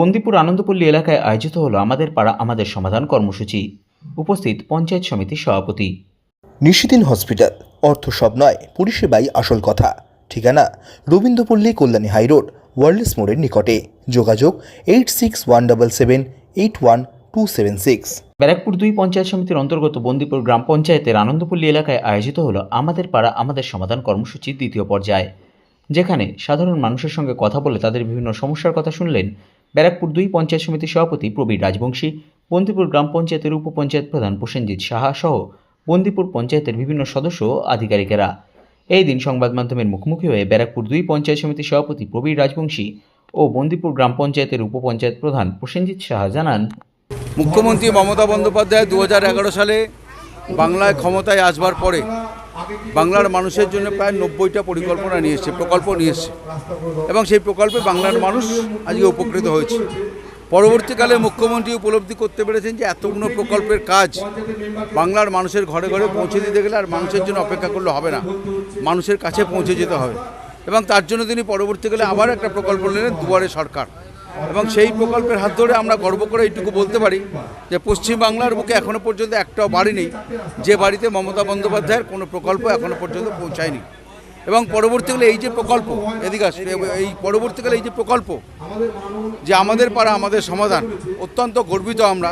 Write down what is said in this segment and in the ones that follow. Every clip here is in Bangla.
বন্দিপুর আনন্দপল্লী এলাকায় আয়োজিত হলো আমাদের পাড়া আমাদের সমাধান কর্মসূচি। উপস্থিত পঞ্চায়েত সমিতির সভাপতি। নিশিদিন হসপিটাল অর্থ সব নয় পরিষেবাই আসল কথা। ঠিকানা রবীন্দ্রপল্লী কল্যাণী হাইরোড ওয়ার্ল্ডস মোড়ের নিকটে। যোগাযোগ eight six one double seven eight one two seven six Barrackpore দুই পঞ্চায়েত সমিতির অন্তর্গত বন্দিপুর গ্রাম পঞ্চায়েতের আনন্দপল্লী এলাকায় আয়োজিত হলো আমাদের পাড়া আমাদের সমাধান কর্মসূচির দ্বিতীয় পর্যায়ে। যেখানে সাধারণ মানুষের সঙ্গে কথা বলে তাদের বিভিন্ন সমস্যার কথা শুনলেন ব্যারাকপুর দুই পঞ্চায়েত সমিতির সভাপতি প্রবীর রাজবংশী, বন্দিপুর গ্রাম পঞ্চায়েতের উপপঞ্চায়েত প্রধান প্রসেনজিৎ সাহা সহ বন্দিপুর পঞ্চায়েতের বিভিন্ন সদস্য ও আধিকারিকেরা। এই দিন সংবাদ মাধ্যমের মুখোমুখি হয়ে ব্যারাকপুর দুই পঞ্চায়েত সমিতির সভাপতি প্রবীর রাজবংশী ও বন্দিপুর গ্রাম পঞ্চায়েতের উপপঞ্চায়েত প্রধান প্রসেনজিৎ সাহা জানান, মুখ্যমন্ত্রী মমতা বন্দ্যোপাধ্যায় দু হাজার এগারো সালে বাংলায় ক্ষমতায় আসবার পরে বাংলার মানুষের জন্য প্রায় নব্বইটা পরিকল্পনা নিয়ে এসছে, প্রকল্প নিয়ে এবং সেই প্রকল্পে বাংলার মানুষ আজকে উপকৃত হয়েছে। পরবর্তীকালে মুখ্যমন্ত্রী উপলব্ধি করতে পেরেছেন যে এতগুলো প্রকল্পের কাজ বাংলার মানুষের ঘরে ঘরে পৌঁছে দিতে গেলে আর মানুষের জন্য অপেক্ষা করলে হবে না। মানুষের কাছে পৌঁছে যেতে হবে। এবং তার জন্য তিনি পরবর্তীকালে আবার একটা প্রকল্প নিলেন দুয়ারে সরকার। এবং সেই প্রকল্পের হাত ধরে আমরা গর্ব করে এইটুকু বলতে পারি যে পশ্চিমবাংলার বুকে এখনও পর্যন্ত একটাও বাড়ি নেই। যে বাড়িতে মমতা বন্দ্যোপাধ্যায়ের কোনো প্রকল্প এখনও পর্যন্ত পৌঁছায়নি। এবং পরবর্তীকালে এই যে প্রকল্প, এদিকে এই পরবর্তীকালে এই যে প্রকল্প, যে আমাদের পাড়া, আমাদের সমাধান, অত্যন্ত গর্বিত আমরা।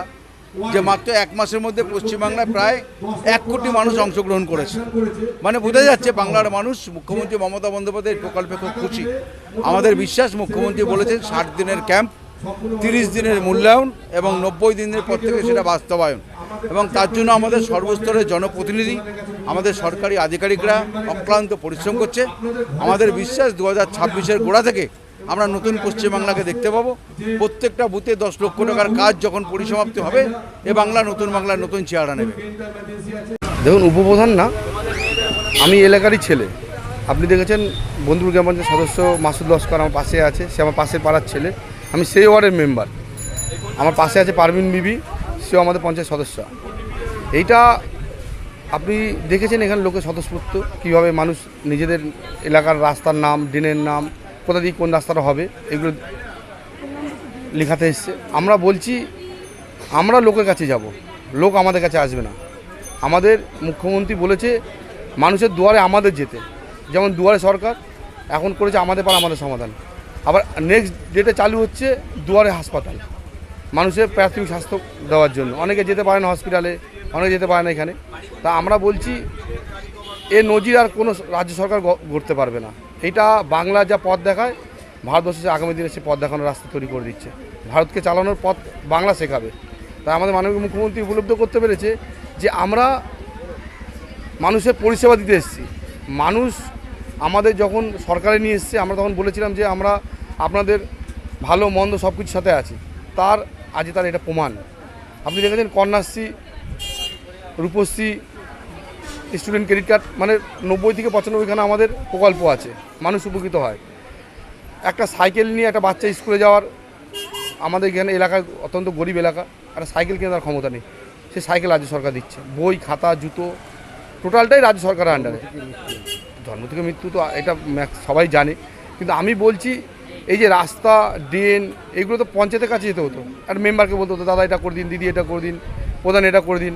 যে মাত্র এক মাসের মধ্যে পশ্চিমবাংলায় প্রায় এক কোটি মানুষ অংশগ্রহণ করেছে। মানে বোঝা যাচ্ছে বাংলার মানুষ মুখ্যমন্ত্রী মমতা বন্দ্যোপাধ্যায়ের প্রকল্পে খুব খুশি। আমাদের বিশ্বাস, মুখ্যমন্ত্রী বলেছেন ষাট দিনের ক্যাম্প, তিরিশ দিনের মূল্যায়ন এবং নব্বই দিনের পর থেকে সেটা বাস্তবায়ন। এবং তার জন্য আমাদের সর্বস্তরের জনপ্রতিনিধি, আমাদের সরকারি আধিকারিকরা অক্লান্ত পরিশ্রম করছে। আমাদের বিশ্বাস দু হাজার গোড়া থেকে আমরা নতুন পশ্চিমবাংলাকে দেখতে পাবো। প্রত্যেকটা বুথে দশ লক্ষ টাকার কাজ যখন পরিসমাপ্তি হবে, এ বাংলা নতুন বাংলার নতুন চেহারা নেবে। দেখুন, উপপ্রধান না, আমি এলাকারই ছেলে। আপনি দেখেছেন, বন্ধুর গ্রাম পঞ্চায়েত সদস্য মাসুদ লস্কর আমার পাশে আছে, সে আমার পাশের পাড়ার ছেলে। আমি সেই ওয়ার্ডের মেম্বার। আমার পাশে আছে পারভিন বিবি, সেও আমাদের পঞ্চায়েত সদস্য। এইটা আপনি দেখেছেন এখানে লোকের স্বতঃস্ফূর্ত, কীভাবে মানুষ নিজেদের এলাকার রাস্তার নাম ড্রেনের নাম কোথা দিয়ে কোন রাস্তাটা হবে, এগুলো লেখাতে এসছে। আমরা বলছি, আমরা লোকের কাছে যাব, লোক আমাদের কাছে আসবে না। আমাদের মুখ্যমন্ত্রী বলেছে, মানুষের দুয়ারে আমাদের যেতে। যেমন দুয়ারে সরকার, এখন করেছে আমাদের পাড়া আমাদের সমাধান। আবার নেক্সট ডেটে চালু হচ্ছে দুয়ারে হাসপাতাল, মানুষের প্রাথমিক স্বাস্থ্য দেওয়ার জন্য। অনেকে যেতে পারে না হসপিটালে অনেকে যেতে পারে না এখানে। তা আমরা বলছি, এ নজির আর কোনো রাজ্য সরকার গড়তে পারবে না। এটা বাংলা যা পথ দেখায়, ভারতবর্ষে আগামী দিনে সে পথ দেখানোর রাস্তা তৈরি করে দিচ্ছে। ভারতকে চালানোর পথ বাংলা শেখাবে। তাই আমাদের মাননীয় মুখ্যমন্ত্রী উপলব্ধ করতে পেরেছে যে আমরা মানুষের পরিষেবা দিতে এসেছি। মানুষ আমাদের যখন সরকারে নিয়ে এসছে, আমরা তখন বলেছিলাম যে আমরা আপনাদের ভালো, মন্দ সব কিছুর সাথে আছি। তার আজকে তার এটা প্রমাণ। আপনি দেখেছেন Kanyashree, Rupashree student credit card মানে নব্বই থেকে পঁচানব্বইখানা আমাদের প্রকল্প আছে, মানুষ উপকৃত হয়। একটা সাইকেল নিয়ে একটা বাচ্চা স্কুলে যাওয়ার, আমাদের এখানে এলাকায় অত্যন্ত গরিব এলাকা, একটা সাইকেল কেনার ক্ষমতা নেই। সে সাইকেল রাজ্য সরকার দিচ্ছে, বই, খাতা, জুতো, টোটালটাই রাজ্য সরকারের আন্ডারে জন্ম থেকে মৃত্যু তো এটা সবাই জানে, কিন্তু আমি বলছি, এই যে রাস্তা, ড্রেন, এগুলো তো পঞ্চায়েতের কাছে যেতে হতো। একটা মেম্বারকে বলতে হতো, দাদা, এটা করে দিন, দিদি, এটা করে দিন, প্রধান, এটা করে দিন।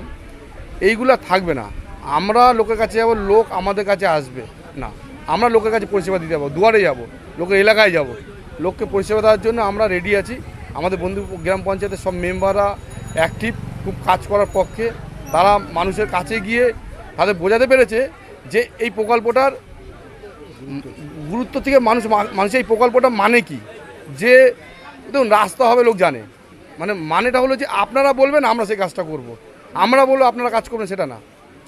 এইগুলো আর থাকবে না। আমরা লোকের কাছে যাব, লোক আমাদের কাছে আসবে। না, আমরা লোকের কাছে পরিষেবা দিতে যাব, দুয়ারে যাব, লোকের এলাকায় যাব। লোককে পরিষেবা দেওয়ার জন্য আমরা রেডি আছি। আমাদের বন্ধু গ্রাম পঞ্চায়েতের সব মেম্বাররা অ্যাক্টিভ খুব কাজ করার পক্ষে। তারা মানুষের কাছে গিয়ে তাদের বোঝাতে পেরেছে যে এই প্রকল্পটার গুরুত্ব থেকে মানুষ মা- মানুষ এই প্রকল্পটা মানে কি? যে, দেখুন, রাস্তা হবে লোক জানে। মানে মানেটা হলো যে আপনারা বলবেন, আমরা সেই কাজটা করব। আমরা বলব, আপনারা কাজ করবেন, সেটা না।